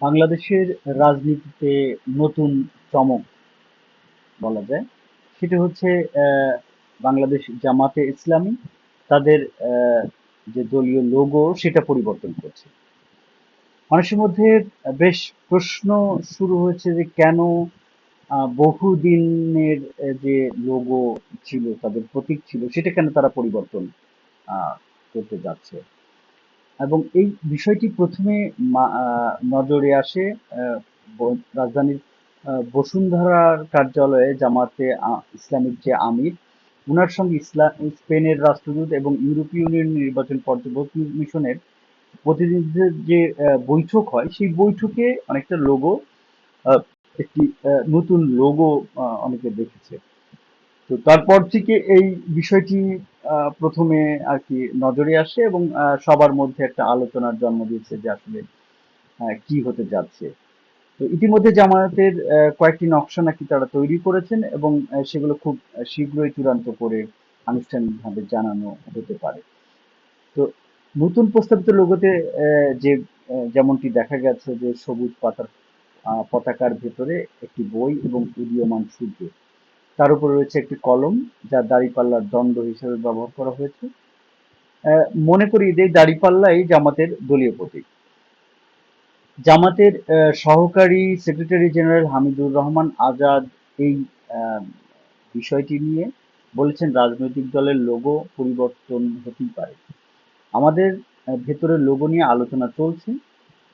বাংলাদেশের রাজনীতিতে নতুন চমক বলা যায়। সেটা হচ্ছে বাংলাদেশ জামাতে ইসলামী। তাদের যে দলীয় লোগো সেটা পরিবর্তন করছে। মানুষের মধ্যে বেশ প্রশ্ন শুরু হয়েছে যে কেন বহুদিনের যে লোগো ছিল, তাদের প্রতীক ছিল, সেটা কেন তারা পরিবর্তন করতে যাচ্ছে? এবং এই বিষয়টি প্রথমে নজরে আসে রাজধানীর বসুন্ধরার কার্যালয়ে জামাতে ইসলামীর যে আমির, উনার সঙ্গে ইসলাম স্পেনের রাষ্ট্রদূত এবং ইউরোপীয় ইউনিয়ন নির্বাচন পর্যবেক্ষণ মিশনের প্রতিনিধিদের যে বৈঠক হয়, সেই বৈঠকে অনেকটা লোগো একটি নতুন লোগো অনেকে দেখেছে। তো তারপর থেকে এই বিষয়টি প্রথমে আর কি নজরে আসে এবং সবার মধ্যে একটা আলোচনার জন্ম দিয়েছে যে আসলে কি হতে যাচ্ছে। তো ইতিমধ্যে জামায়াতের কয়েকটি নকশা নাকি তারা তৈরি করেছেন এবং সেগুলো খুব শীঘ্রই চূড়ান্ত করে আনুষ্ঠানিকভাবে জানানো হতে পারে। তো নতুন প্রস্তাবিত লোগোতে যে যেমনটি দেখা গেছে যে সবুজ পাতার পতাকার ভেতরে একটি বই এবং উদীয়মান সূর্য। তার উপর রয়েছে একটি কলম যা দাড়িপাল্লার দণ্ড হিসেবে ব্যবহার করা হয়েছে। মনে করি যে দাড়িপাল্লাই জামাতের দলীয় প্রতীক। জামাতের সহকারী সেক্রেটারি জেনারেল হামিদুর রহমান আজাদ এই বিষয়টি নিয়ে বলেছেন রাজনৈতিক দলের লোগো পরিবর্তন হতেই পারে। আমাদের আহ, ভেতরে লোগো নিয়ে আলোচনা চলছে।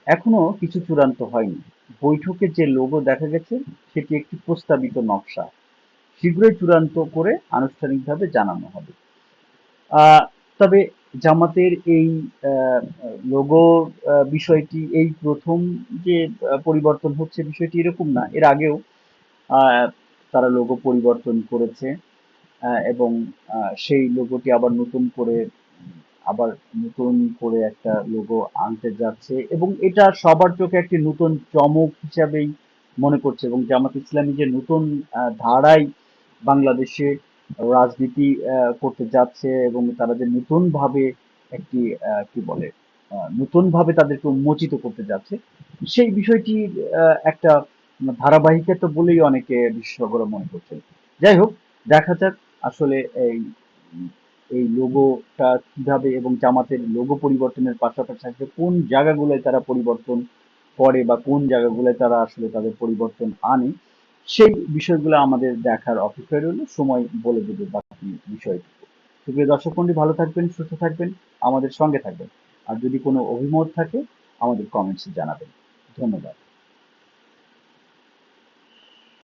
এখনও কিছু চূড়ান্ত হয়নি। বৈঠকে যে লোগো দেখা গেছে সেটি একটি প্রস্তাবিত নকশা। শীঘ্রই চূড়ান্ত করে আনুষ্ঠানিকভাবে জানানো হবে। তবে জামাতের এই লোগো বিষয়টি, এই প্রথম যে পরিবর্তন হচ্ছে বিষয়টি এরকম না। এর আগেও তারা লোগো পরিবর্তন করেছে এবং সেই লোগোটি আবার নতুন করে, আবার নতুন করে একটা লোগো আনতে যাচ্ছে এবং এটা সবার চোখে একটি নতুন চমক হিসাবেই মনে করছে এবং জামাত ইসলামী যে নতুন ধারায় বাংলাদেশে রাজনীতি করতে যাচ্ছে এবং তারা যে নতুন ভাবে একটি কি বলে আহ, নতুন ভাবে তাদেরকে উন্মোচিত করতে যাচ্ছে সেই বিষয়টি একটা ধারাবাহিকতা বলেই অনেকে বিশেষজ্ঞরা মনে করছেন। যাই হোক দেখা যাক আসলে এই এই লোগোটা কীভাবে এবং জামাতের লোগো পরিবর্তনের পাশাপাশি আসলে কোন জায়গাগুলোয় তারা পরিবর্তন করে বা কোন জায়গাগুলোয় তারা আসলে তাদের পরিবর্তন আনে সেই বিষয়গুলো আমাদের দেখার অপেক্ষায় রইল। সময় বলে দেবে বাকি বিষয়টুকু। সুপ্রিয় দর্শক মন্ডলী, ভালো থাকবেন, সুস্থ থাকবেন, আমাদের সঙ্গে থাকবেন। আর যদি কোনো অভিমত থাকে, আমাদের কমেন্টসে জানাবেন। ধন্যবাদ।